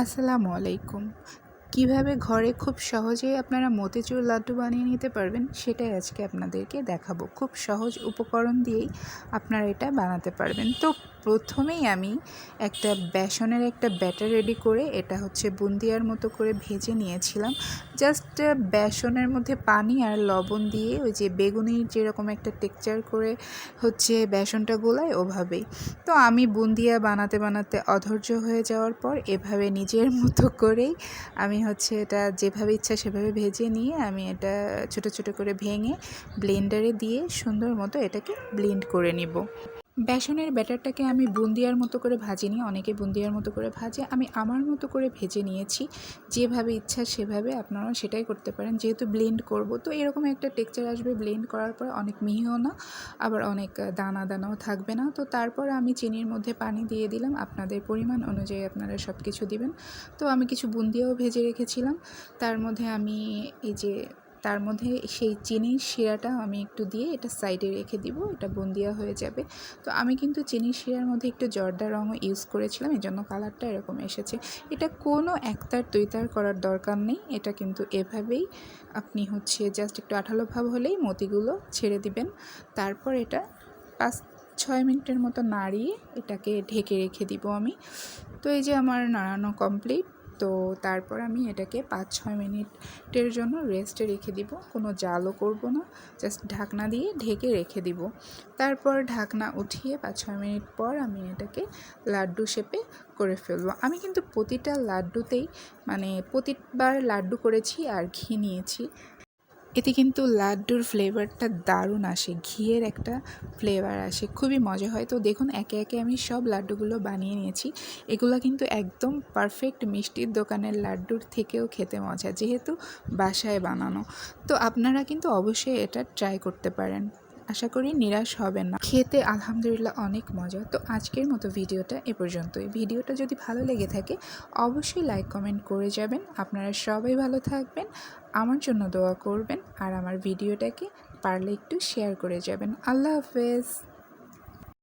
আসসালামু আলাইকুম। কীভাবে ঘরে খুব সহজেই আপনারা মতিচুর লাড্ডু বানিয়ে নিতে পারবেন, সেটাই আজকে আপনাদেরকে দেখাবো। খুব সহজ উপকরণ দিয়েই আপনারা এটা বানাতে পারবেন। তো প্রথমেই আমি একটা বেসনের একটা ব্যাটার রেডি করে এটা হচ্ছে বুন্দিয়ার মতো করে ভেজে নিয়েছিলাম। জাস্ট বেসনের মধ্যে পানি আর লবণ দিয়ে ওই যে বেগুনির যেরকম একটা টেক্সচার করে হচ্ছে বেসনটা গোলায় ওভাবেই। তো আমি বুন্দিয়া বানাতে বানাতে অধৈর্য হয়ে যাওয়ার পর এভাবে নিজের মতো করেই আমি হচ্ছে এটা যেভাবে ইচ্ছা সেভাবে ভেজে নিয়ে আমি এটা ছোট ছোট করে ভেঙে ব্লেন্ডারে দিয়ে সুন্দর মতো এটাকে ব্লেন্ড করে নিব। বেসনের ব্যাটারটাকে আমি বুন্দিয়ার মতো করে ভাজিনি, অনেকে বুন্দিয়ার মতো করে ভাজে। আমি আমার মতো করে ভেজে নিয়েছি, যেভাবে ইচ্ছা সেভাবে আপনারা সেটাই করতে পারেন। যেহেতু ব্লেন্ড করব, তো এরকম একটা টেক্সচার আসবে ব্লেন্ড করার পর অনেক মিহিও না, আবার অনেক দানা দানাও থাকবে না। তো তারপর আমি চিনির মধ্যে পানি দিয়ে দিলাম। আপনাদের পরিমাণ অনুযায়ী আপনারা সব কিছু দিবেন। তো আমি কিছু বুন্দিয়াও ভেজে রেখেছিলাম। তার মধ্যে আমি এই যে তার মধ্যে সেই চিনির শিরাটা আমি একটু দিয়ে এটা সাইডে রেখে দিব, এটা বন্দিয়া হয়ে যাবে। তো আমি কিন্তু চিনির শিরার মধ্যে একটু জর্দা রঙও ইউজ করেছিলাম এই জন্য কালারটা এরকম এসেছে। এটা কোনো একতার দুইতার করার দরকার নেই, এটা কিন্তু এভাবেই আপনি হচ্ছে জাস্ট একটু আঠালো ভাব হলেই মতিগুলো ছেড়ে দিবেন। তারপর এটা পাঁচ ছয় মিনিটের মতো নাড়িয়ে এটাকে ঢেকে রেখে দিব আমি। তো এই যে আমার নাড়ানো কমপ্লিট তো তারপর আমি এটাকে পাঁচ, ছয় মিনিটের জন্য রেস্টে রেখে দিব। কোনো জালও করব না জাস্ট ঢাকনা দিয়ে ঢেকে রেখে দিব। তারপর ঢাকনা উঠিয়ে পাঁচ, ছয় মিনিট পর আমি এটাকে লাড্ডু শেপে করে ফেলব। আমি কিন্তু প্রতিটা লাড্ডুতেই মানে প্রতিবার লাড্ডু করেছি আর ঘি নিয়েছি। এতে কিন্তু লাড্ডুর ফ্লেভারটা দারুণ আসে, ঘিয়ের একটা ফ্লেভার আসে, খুবই মজা হয়। তো দেখুন, একে একে আমি সব লাড্ডুগুলো বানিয়ে নিয়েছি। এগুলো কিন্তু একদম পারফেক্ট মিষ্টির দোকানের লাড্ডুর থেকেও খেতে মজা, যেহেতু বাসায় বানানো। তো আপনারা কিন্তু অবশ্যই এটা ট্রাই করতে পারেন। আশা করি নিরাশ হবেন না। খেতে আলহামদুলিল্লাহ অনেক মজা। তো আজকের মতো ভিডিওটা এ পর্যন্তই। ভিডিওটা যদি ভালো লেগে থাকে, অবশ্যই লাইক, কমেন্ট করে যাবেন। আপনারা সবাই ভালো থাকবেন, আমার জন্য দোয়া করবেন, আর আমার ভিডিওটাকে পারলে একটু শেয়ার করে যাবেন। আল্লাহ হাফেজ।